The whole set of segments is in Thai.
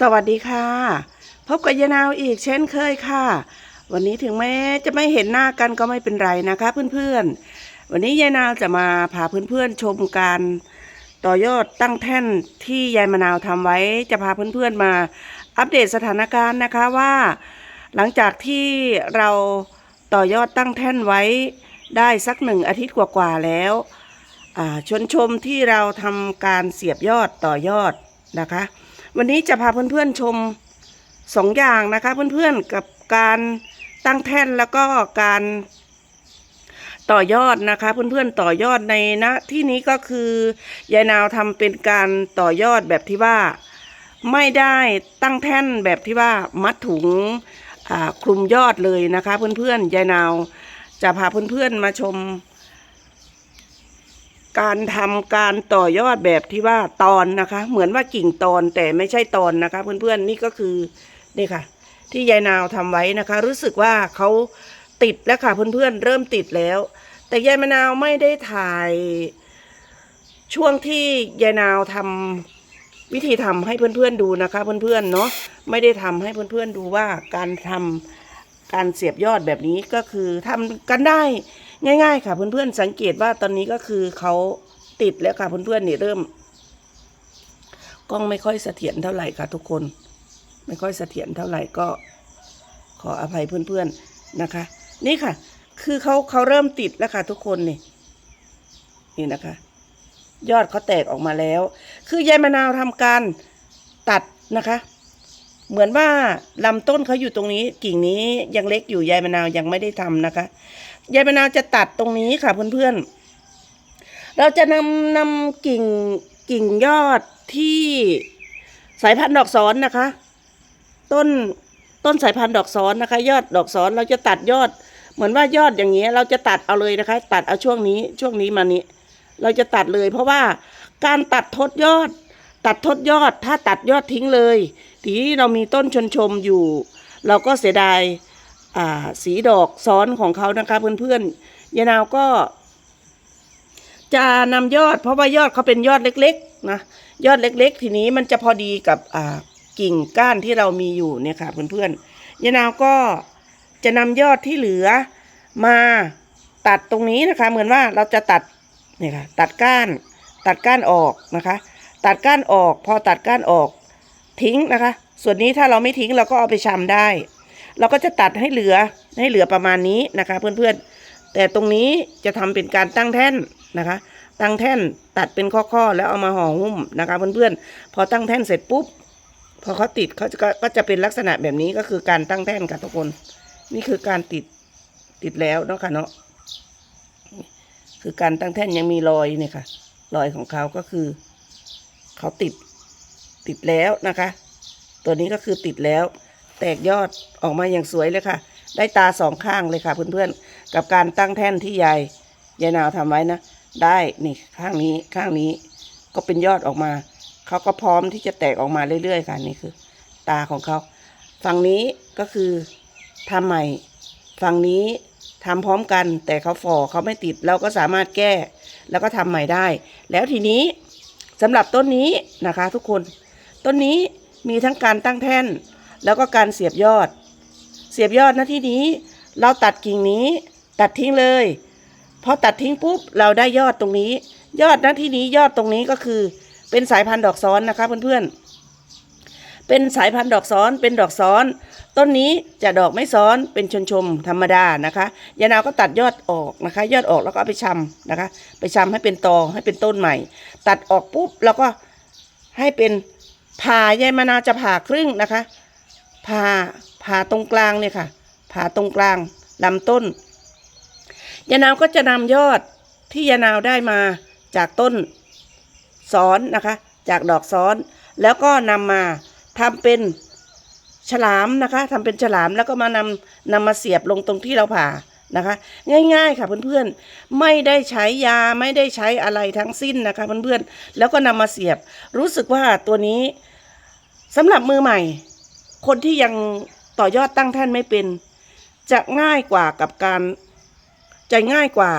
สวัสดีค่ะ พบกับยายนาวอีกเช่นเคยค่ะ วันนี้ถึงแม้จะไม่เห็นหน้ากันก็ไม่เป็นไรนะคะเพื่อนๆ วันนี้ยายนาวจะมาพาเพื่อนๆชมการต่อยอดตั้งแท่นที่ยายมะนาวทำไว้ จะพาเพื่อนๆมาอัปเดตสถานการณ์นะคะว่า หลังจากที่เราต่อยอดตั้งแท่นไว้ได้สักหนึ่งอาทิตย์กว่าๆแล้วชนชมที่เราทำการเสียบยอดต่อยอดนะคะ วันนี้จะพาเพื่อนๆชมสองอย่างนะคะ เพื่อนๆกับการตั้งแท่นแล้วก็การต่อยอดนะคะ เพื่อนๆต่อยอดในณที่นี้ก็คือยายนาวทำเป็นการต่อยอดแบบที่ว่าไม่ได้ตั้งแท่นแบบที่ว่ามัดถุงคลุมยอดเลยนะคะ เพื่อนๆยายนาวจะพาเพื่อนๆมาชม การทำการต่อยอดแบบที่ว่าตอนนะคะ เหมือนว่ากิ่งตอนแต่ไม่ใช่ตอนนะคะ เพื่อนๆนี่ก็คือนี่ค่ะ ที่ยายนาวทำไว้นะคะ รู้สึกว่าเขาติดแล้วค่ะเพื่อนๆเริ่มติดแล้ว แต่ยายมะนาวไม่ได้ถ่าย ช่วงที่ยายนาวทำวิธีทำให้เพื่อนๆดูนะคะ เพื่อนๆเนาะไม่ได้ทำให้เพื่อนๆดูว่าการทำการเสียบยอดแบบนี้ก็คือทำกันได้ ง่ายๆ ค่ะ เพื่อนๆสังเกตว่าตอนนี้ก็คือเขาติดแล้วค่ะ เพื่อนๆนี่เริ่ม กล้องไม่ค่อยเสถียรเท่าไหร่ค่ะ ทุกคน ไม่ค่อยเสถียรเท่าไหร่ก็ขออภัยเพื่อนๆนะคะ นี่ค่ะ คือเขาเขาเริ่มติดแล้วค่ะ ทุกคนนี่นี่นะคะ ยอดเขาแตกออกมาแล้ว คือยายมะนาวทำการตัดนะคะเหมือนว่าลำต้นเขาอยู่ตรงนี้กิ่งนี้ยังเล็กอยู่ยายมะนาวยังไม่ได้ทำนะคะ ยายมะนาวจะตัดตรงนี้ค่ะเพื่อนๆ เราจะนำนำกิ่งกิ่งยอดที่สายพันธุ์ดอกซ้อนนะคะ ต้นต้นสายพันธุ์ดอกซ้อนนะคะ ยอดดอกซ้อนเราจะตัดยอด เหมือนว่ายอดอย่างเงี้ย เราจะตัดเอาเลยนะคะ ตัดเอาช่วงนี้ช่วงนี้มานี้ เราจะตัดเลย เพราะว่าการตัดทดยอด ตัดทดยอดถ้าตัดยอดทิ้งเลย ทีนี้เรามีต้นชนชมอยู่ เราก็เสียดาย สีดอกซ้อนของเขานะคะเพื่อนๆยานาวก็ จะนำยอด เพราะว่ายอดเขาเป็นยอดเล็กๆนะยอดเล็ก ๆ ทีนี้มันจะพอดีกับกิ่งก้านที่เรามีอยู่เนี่ยค่ะเพื่อนๆยายนาวก็จะนำยอดที่เหลือมาตัดตรงนี้นะคะ เหมือนว่าเราจะตัดเนี่ยค่ะตัดก้าน ตัดก้านออกนะคะ ตัดก้านออก พอตัดก้านออกทิ้งนะคะ ส่วนนี้ถ้าเราไม่ทิ้งเราก็เอาไปชำได้ เราก็จะตัดให้เหลือให้เหลือประมาณนี้นะคะ เพื่อนๆ แต่ตรงนี้จะทำเป็นการตั้งแท่นนะคะ ตั้งแท่นตัดเป็นข้อๆ แล้วเอามาห่อหุ้มนะคะ เพื่อนๆ พอตั้งแท่นเสร็จปุ๊บ พอเขาติดเขาจะก็ก็จะเป็นลักษณะแบบนี้ก็คือการตั้งแท่นค่ะทุกคน นี่คือการติดติดแล้วเนาะค่ะเนาะคือการตั้งแท่นยังมีรอยเนี่ยค่ะรอยของเขาก็คือเขาติดติดแล้วนะคะ ตัวนี้ก็คือติดแล้ว แตกยอดออกมาอย่างสวยเลยค่ะ ได้ตาสองข้างเลยค่ะเพื่อนๆ กับการตั้งแท่นที่ยายยายนาวทำไว้นะ ได้นี่ข้างนี้ข้างนี้ก็เป็นยอดออกมา เขาก็พร้อมที่จะแตกออกมาเรื่อยๆค่ะนี่คือ ตาของเขาฝั่งนี้ก็คือทำใหม่ ฝั่งนี้ทำพร้อมกันแต่เขาฝ่อเขาไม่ติดเราก็สามารถแก้ แล้วก็ทำใหม่ได้ แล้วทีนี้สำหรับต้นนี้นะคะ ทุกคน ต้นนี้มีทั้งการตั้งแท่น แล้วก็การเสียบยอด เสียบยอดน้าที่นี้ เราตัดกิ่งนี้ ตัดทิ้งเลยพอตัดทิ้งปุ๊บเราได้ยอดตรงนี้ ยอดน้าที่นี้ยอดตรงนี้ก็คือ เป็นสายพันธุ์ดอกซ้อนนะคะเพื่อนๆเป็นสายพันธุ์ดอกซ้อนเป็นดอกซ้อน ต้นนี้จะดอกไม่ซ้อนเป็นชนชมธรรมดานะคะยานาวก็ตัดยอดออกนะคะ ยอดออกแล้วก็เอาไปชำนะคะ ไปชำให้เป็นตอให้เป็นต้นใหม่ ตัดออกปุ๊บแล้วก็ให้เป็นผ่ายายมะนาวจะผ่าครึ่งนะคะ ผ่าผ่าตรงกลางเนี่ยค่ะ ผ่าตรงกลางลำต้นยานาวก็จะนำยอดที่ยานาวได้มาจากต้นซ้อนนะคะ จากดอกซ้อน แล้วก็นำมาทำเป็นฉลามนะคะทำเป็นฉลามแล้วก็มานำนำมาเสียบลงตรงที่เราผ่านะคะ ง่ายๆค่ะเพื่อนๆไม่ได้ใช้ยาไม่ได้ใช้อะไรทั้งสิ้นนะคะเพื่อนๆแล้วก็นำมาเสียบ รู้สึกว่าตัวนี้สำหรับมือใหม่ คนที่ยังต่อยอดตั้งแท่นไม่เป็น จะง่ายกว่ากับการจะง่ายกว่า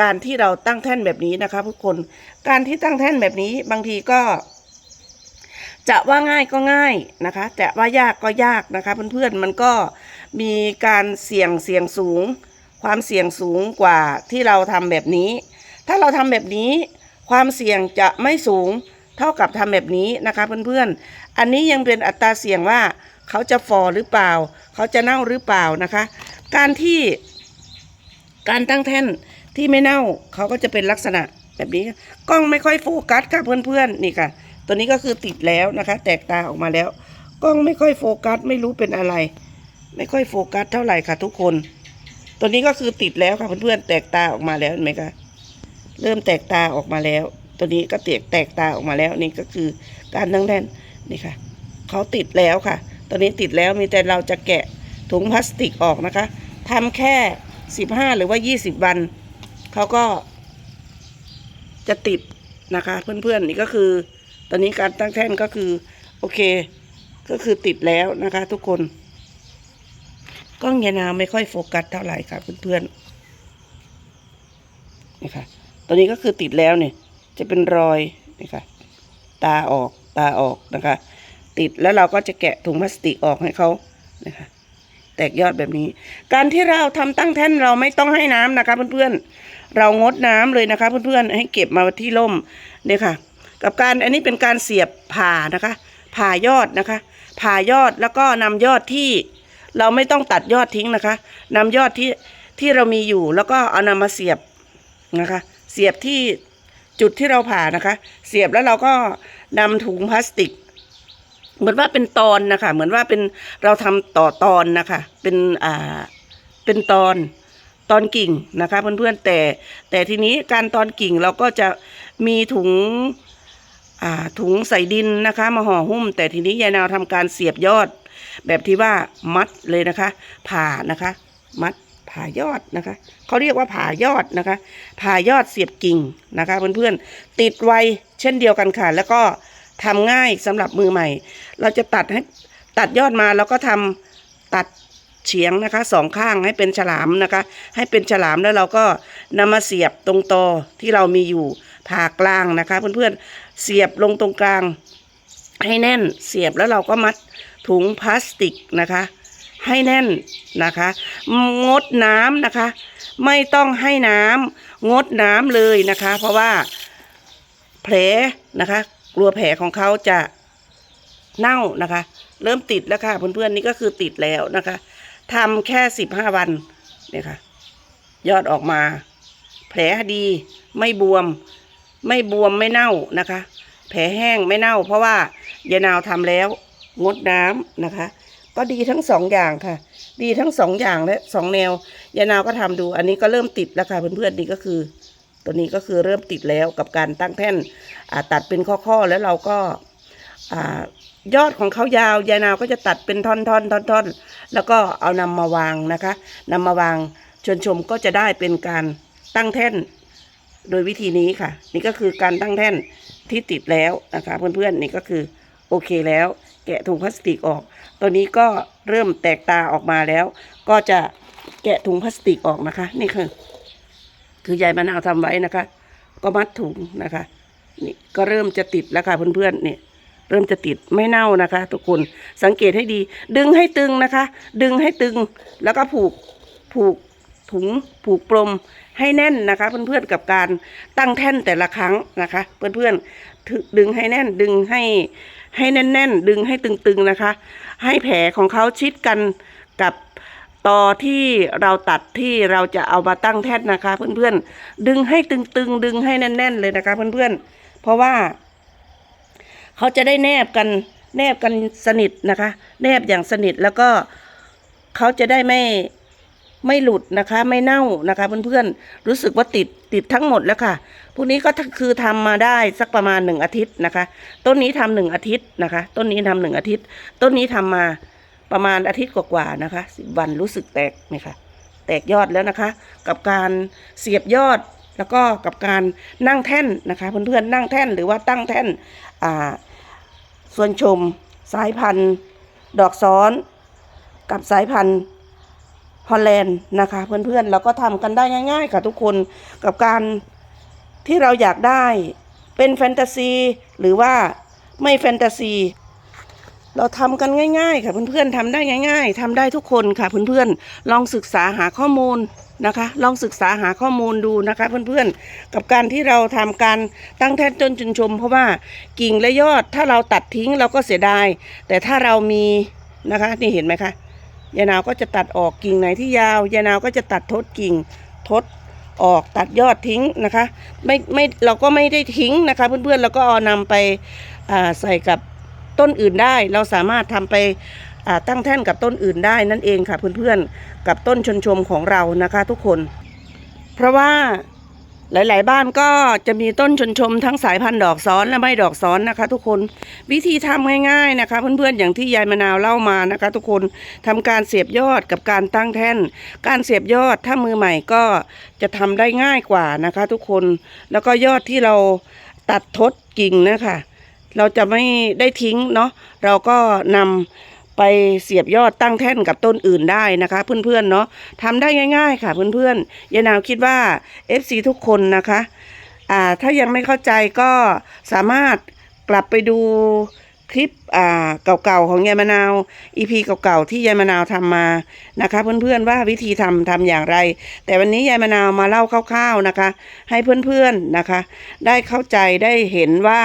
การที่เราตั้งแท่นแบบนี้นะคะทุกคนการที่ตั้งแท่นแบบนี้บางทีก็ จะว่าง่ายก็ง่ายนะคะ แต่ว่ายากก็ยากนะคะเพื่อนๆมันก็มีการเสี่ยงเสี่ยงสูง ความเสี่ยงสูงกว่าที่เราทำแบบนี้ ถ้าเราทำแบบนี้ ความเสี่ยงจะไม่สูง เท่ากับทำแบบนี้นะคะเพื่อนๆ อันนี้ยังเป็นอัตราเสี่ยงว่าเขาจะฟอหรือเปล่า เขาจะเน่าหรือเปล่านะคะ การที่การตั้งแท่นที่ไม่เน่าเขาก็จะเป็นลักษณะแบบนี้กล้องไม่ค่อยโฟกัสค่ะเพื่อนๆนี่ค่ะ ตัวนี้ก็คือติดแล้วนะคะ แตกตาออกมาแล้ว กล้องไม่ค่อยโฟกัสไม่รู้เป็นอะไร ไม่ค่อยโฟกัสเท่าไหร่ค่ะทุกคน ตัวนี้ก็คือติดแล้วค่ะเพื่อนๆแตกตาออกมาแล้วเห็นไหมคะเริ่มแตกตาออกมาแล้ว ตัวนี้ก็แตกแตกตาออกมาแล้วนี่ก็คือการตั้งแท่นนี่ค่ะเขาติดแล้วค่ะ ตัวนี้ติดแล้วมีแต่เราจะแกะถุงพลาสติกออกนะคะทำแค่สิบห้าหรือว่ายี่สิบวันเขาก็ จะติดนะคะ เพื่อนๆนี่ก็คือ ตอนนี้การตั้งแท่นก็คือ โอเค ก็คือติดแล้วนะคะ ทุกคนกล้องยานาไม่ค่อยโฟกัสเท่าไหร่ค่ะเพื่อนๆนี่ค่ะตัวนี้ก็คือติดแล้วเนี่ย จะเป็นรอยนี่ค่ะตาออกตาออกนะคะ ติดแล้วเราก็จะแกะถุงพลาสติกออกให้เขานะคะแตกยอดแบบนี้ การที่เราทำตั้งแท่นเราไม่ต้องให้น้ำนะคะเพื่อนๆ เรางดน้ำเลยนะคะเพื่อนๆ ให้เก็บมาที่ร่มเนี่ยค่ะ กับการอันนี้เป็นการเสียบผ่านะคะ ผ่ายอดนะคะ ผ่ายอดแล้วก็นำยอดที่เราไม่ต้องตัดยอดทิ้งนะคะนำยอดที่ที่เรามีอยู่แล้วก็เอานำมาเสียบนะคะ เสียบที่ จุดที่เราผ่านะคะ เสียบแล้วเราก็นำถุงพลาสติก เหมือนว่าเป็นตอนนะคะ เหมือนว่าเป็นเราทำต่อตอนนะคะ เป็นอ่าเป็นตอนตอนกิ่งนะคะเพื่อนๆแต่แต่ทีนี้การตอนกิ่งเราก็จะมีถุงอ่าถุงใส่ดินนะคะ มาห่อหุ้ม แต่ทีนี้ยายนาวทำการเสียบยอด แบบที่ว่ามัดเลยนะคะ ผ่านะคะ มัด ผ่ายอดนะคะเขาเรียกว่าผ่ายอดนะคะ ผ่ายอดเสียบกิ่งนะคะ เพื่อนๆติดไวเช่นเดียวกันค่ะ แล้วก็ทำง่ายสำหรับมือใหม่ เราจะตัดให้ตัดยอดมาแล้วก็ทำตัดเฉียงนะคะสองข้างให้เป็นฉลามนะคะ ให้เป็นฉลามแล้วเราก็นำมาเสียบตรงตอที่เรามีอยู่ผ่ากลางนะคะ เพื่อนๆเสียบลงตรงกลาง ให้แน่นเสียบแล้วเราก็มัดถุงพลาสติกนะคะ ให้แน่นนะคะ งดน้ำนะคะ ไม่ต้องให้น้ำงดน้ำเลยนะคะ เพราะว่าแผลนะคะ กลัวแผลของเขาจะเน่านะคะ เริ่มติดแล้วค่ะ เพื่อนๆนี่ก็คือติดแล้วนะคะทำแค่สิบห้าวันเนี่ยค่ะ ยอดออกมา แผลดีไม่บวม ไม่บวมไม่เน่านะคะ แผลแห้งไม่เน่า เพราะว่ายายนาวทำแล้วงดน้ำนะคะ ก็ดีทั้งสองอย่างค่ะ ดีทั้งสองอย่างและสองแนวยายนาวก็ทำดู อันนี้ก็เริ่มติดแล้วค่ะเพื่อนๆนี่ก็คือ ตัวนี้ก็คือเริ่มติดแล้วกับการตั้งแท่นตัดเป็นข้อๆแล้วเราก็ยอดของเขายาวยายนาวก็จะตัดเป็นท่อนๆท่อนๆแล้วก็เอานำมาวางนะคะนำมาวางชวนชมก็จะได้เป็นการตั้งแท่นโดยวิธีนี้ค่ะ นี่ก็คือการตั้งแท่นที่ติดแล้วนะคะ เพื่อนๆนี่ก็คือโอเคแล้ว แกะถุงพลาสติกออก ตัวนี้ก็เริ่มแตกตาออกมาแล้ว ก็จะแกะถุงพลาสติกออกนะคะ นี่คือ คือยายมะนาวทำไว้นะคะ ก็มัดถุงนะคะนี่ก็เริ่มจะติดแล้วค่ะเพื่อนๆนี่เริ่มจะติดไม่เน่านะคะ ทุกคนสังเกตให้ดี ดึงให้ตึงนะคะ ดึงให้ตึงแล้วก็ผูกผูก ถุงผูกปลมให้แน่นนะคะ เพื่อนๆกับการตั้งแท่นแต่ละครั้งนะคะ เพื่อนๆดึงให้แน่นดึงให้ให้แน่นๆ ดึงให้ตึงๆนะคะ ให้แผลของเขาชิดกันกับตอที่เราตัดที่เราจะเอามาตั้งแท่นนะคะ เพื่อนๆดึงให้ตึงๆ ดึงให้แน่น ๆ เลยนะคะ เพื่อนๆ เพราะว่า เขาจะได้แนบกันแนบกันสนิทนะคะ แนบอย่างสนิทแล้วก็เขาจะได้ไม่ ไม่หลุดนะคะ ไม่เน่านะคะ เพื่อนๆรู้สึกว่าติดติดทั้งหมดแล้วค่ะพวกนี้ก็คือทำมาได้สักประมาณหนึ่งอาทิตย์นะคะ ต้นนี้ทำหนึ่งอาทิตย์นะคะ ต้นนี้ทำหนึ่งอาทิตย์ ต้นนี้ทำมาประมาณอาทิตย์กว่าๆนะคะสิบวันรู้สึกแตกนี่ค่ะ แตกยอดแล้วนะคะ กับการเสียบยอดแล้วก็กับการนั่งแท่นนะคะ เพื่อนๆนั่งแท่นหรือว่าตั้งแท่นอ่าส่วนชมสายพันธุ์ ดอกซ้อน กับสายพันธุ์ ฮอลแลนด์นะคะเพื่อนๆเราก็ทำกันได้ง่าย ๆ ค่ะทุกคนกับการที่เราอยากได้เป็นแฟนตาซีหรือว่าไม่แฟนตาซี เราทำกันง่าย ๆ ค่ะเพื่อนๆทำได้ง่าย ๆทำได้ทุกคนค่ะเพื่อนๆลองศึกษาหาข้อมูลนะคะ ลองศึกษาหาข้อมูลดูนะคะเพื่อนๆ กับการที่เราทำการตั้งแท่นต้นจุนชม เพราะว่ากิ่งและยอดถ้าเราตัดทิ้งเราก็เสียดาย แต่ถ้าเรามีนะคะนี่เห็นไหมคะ ยายนาวก็จะตัดออกกิ่งไหนที่ยาวยายนาวก็จะตัดทดกิ่งทดออกตัดยอดทิ้งนะคะ ไม่ไม่เราก็ไม่ได้ทิ้งนะคะ เพื่อนๆเราก็เอานำไปาใส่กับต้นอื่นได้ เราสามารถทำไปาตั้งแท่นกับต้นอื่นได้นั่นเองค่ะเพื่อนๆกับต้นชนชมของเรานะคะ ทุกคน เพราะว่า หลาย ๆ บ้านก็จะมีต้นชนชมทั้งสายพันธุ์ดอกซ้อนและไม่ดอกซ้อนนะคะ ทุกคนวิธีทำง่าย ๆนะคะ เพื่อน ๆ อย่างที่ยายมะนาวเล่ามานะคะ ทุกคนทำการเสียบยอดกับการตั้งแท่น การเสียบยอดถ้ามือใหม่ก็จะทำได้ง่ายกว่านะคะ ทุกคนแล้วก็ยอดที่เราตัดทดกิ่งนะคะ เราจะไม่ได้ทิ้งเนาะเราก็นำ ไปเสียบยอดตั้งแท่นกับต้นอื่นได้นะคะ เพื่อนๆเนาะทำได้ง่าย ๆ ค่ะ เพื่อนๆยายนาวคิดว่า FC ทุกคนนะคะอ่าถ้ายังไม่เข้าใจก็สามารถกลับไปดูคลิปอ่าเก่าๆของยายมะนาว EP เก่าๆที่ยายมะนาวทำมานะคะ เพื่อนๆว่าวิธีทำทำอย่างไร แต่วันนี้ยายมะนาวมาเล่าคร่าวๆนะคะ ให้เพื่อนๆนะคะ ได้เข้าใจได้เห็นว่า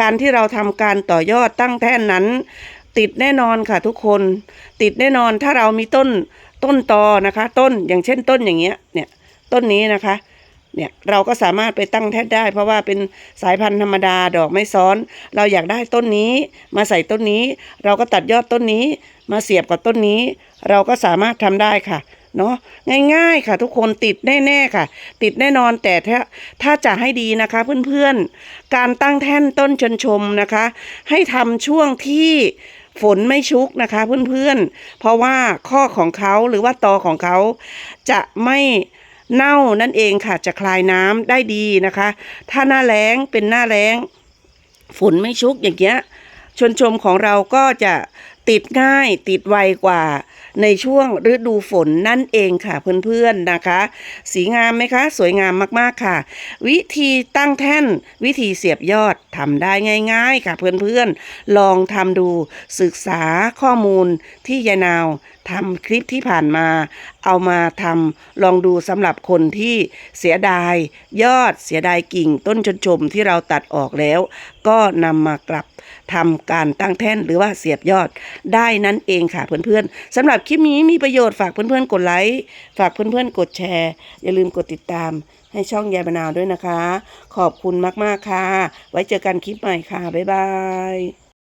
การที่เราทำการต่อยอดตั้งแท่นนั้น ติดแน่นอนค่ะทุกคน ติดแน่นอนถ้าเรามีต้นต้นตอนะคะ ต้นอย่างเช่นต้นอย่างเงี้ยเนี่ยต้นนี้นะคะเนี่ยเราก็สามารถไปตั้งแท่นได้ เพราะว่าเป็นสายพันธุ์ธรรมดาดอกไม่ซ้อน เราอยากได้ต้นนี้ มาใส่ต้นนี้ เราก็ตัดยอดต้นนี้ มาเสียบกับต้นนี้ เราก็สามารถทำได้ค่ะเนาะง่ายๆค่ะ ทุกคนติดแน่ๆค่ะ ติดแน่นอนแต่ถ้าถ้าจะให้ดีนะคะเพื่อนๆ การตั้งแท่นต้นชนชมนะคะ ให้ทำช่วงที่ ฝนไม่ชุกนะคะเพื่อนๆ เพราะว่าข้อของเขาหรือว่าตอของเขาจะไม่เน่านั่นเองค่ะจะคลายน้ำได้ดีนะคะ ถ้าหน้าแล้งเป็นหน้าแล้ง ฝนไม่ชุกอย่างเงี้ยชนชมของเราก็จะ ติดง่ายติดไวกว่าในช่วงฤดูฝนนั่นเองค่ะเพื่อนๆนะคะ สีงามไหมคะ สวยงามมากๆค่ะ วิธีตั้งแท่นวิธีเสียบยอดทำได้ง่าย ๆ ค่ะเพื่อนๆลองทำดูศึกษาข้อมูลที่ยายนาว ทำคลิปที่ผ่านมา เอามาทำลองดูสำหรับคนที่เสียดาย ยอดเสียดายกิ่งต้นชนชมที่เราตัดออกแล้ว ก็นำมากลับทำการตั้งแท่นหรือว่าเสียบยอดได้นั่นเองค่ะเพื่อนๆสำหรับคลิปนี้มีประโยชน์ฝากเพื่อนๆกดไลค์ฝากเพื่อนๆกดแชร์ อย่าลืมกดติดตามให้ช่องยายมะนาวด้วยนะคะ ขอบคุณมากๆค่ะ ไว้เจอกันคลิปใหม่ค่ะ บ๊ายบาย